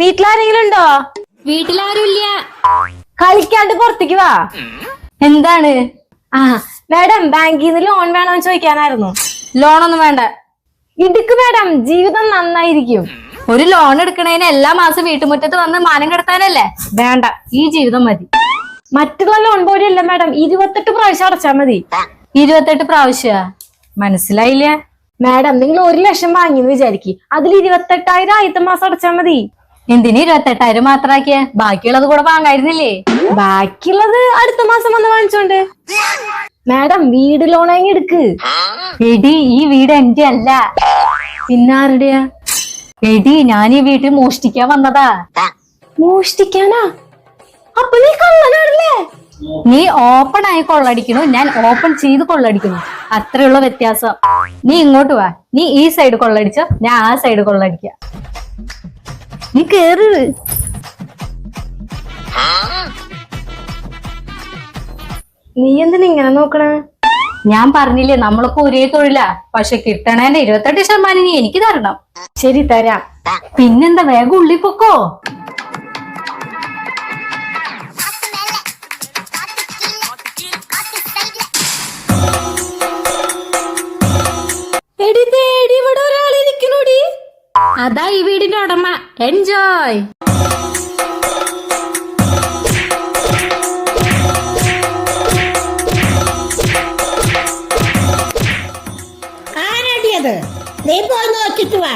വീട്ടിലാരെങ്കിലും ഉണ്ടോ വീട്ടിലാരുമില്ല കളിക്കാണ്ട് പുറത്തേക്ക് വാ. എന്താണ്? ആ മാഡം ബാങ്കിൽ നിന്ന് ലോൺ വേണമെന്ന് ചോദിക്കാനായിരുന്നു. ലോണൊന്നും വേണ്ട. ഇടുക്ക് മാഡം ജീവിതം നന്നായിരിക്കും. ഒരു ലോൺ എടുക്കണേന് എല്ലാ മാസം വീട്ടുമുറ്റത്ത് വന്ന് മാനം കിടത്താനല്ലേ? വേണ്ട ഈ ജീവിതം മതി. മറ്റുള്ള ലോൺ പോലെയല്ല മാഡം ഇരുപത്തെട്ട് പ്രാവശ്യം അടച്ചാ മതി. ഇരുപത്തെട്ട് പ്രാവശ്യ? മനസ്സിലായില്ല? മാഡം നിങ്ങൾ ഒരു ലക്ഷം വാങ്ങിയെന്ന് വിചാരിക്കും. അതിൽ ഇരുപത്തെട്ടായിരം ആദ്യത്തെ മാസം അടച്ചാൽ മതി. എന്തിന് ഇരുപത്തെട്ടായിരം മാത്രാക്കിയ ബാക്കിയുള്ളത് കൂടെ വാങ്ങായിരുന്നില്ലേ? ബാക്കിയുള്ളത് അടുത്ത മാസം വന്ന് വാങ്ങിച്ചോണ്ട്. മാഡം വീട് ലോണായി എടുക്ക്. എടി ഈ വീട് എന്റെ അല്ല. പിന്നാരുടെയാ എടി ഞാൻ ഈ വീട്ടിൽ മോഷ്ടിക്കാൻ വന്നതാ. മോഷ്ടിക്കാനാ? അപ്പൊ നീ കള്ളനാണല്ലേ? നീ ഓപ്പൺ ആയി കൊള്ളടിക്കണു ഞാൻ ഓപ്പൺ ചെയ്ത് കൊള്ളടിക്കുന്നു അത്രയുള്ള വ്യത്യാസം. നീ ഇങ്ങോട്ട് വാ. നീ ഈ സൈഡ് കൊള്ളടിച്ച ഞാൻ ആ സൈഡ് കൊള്ളടിക്ക. നീ കേറി. നീ എന്തിനാ ഇങ്ങനെ നോക്കണേ? ഞാൻ പറഞ്ഞില്ലേ നമ്മളൊക്കെ ഒരേ തൊഴിലാ. പക്ഷെ കിട്ടണേന്റെ ഇരുപത്തെട്ട് ശതമാനം നീ എനിക്ക് തരണം. ശരി തരാം. പിന്നെന്താ വേഗം ഉള്ളി പൊക്കോ. അതാ ഈ വീടിന്റെ ഉടമ. എൻജോയ് ആരാടിയത് നീ പോയി നോക്കിട്ട് വാ.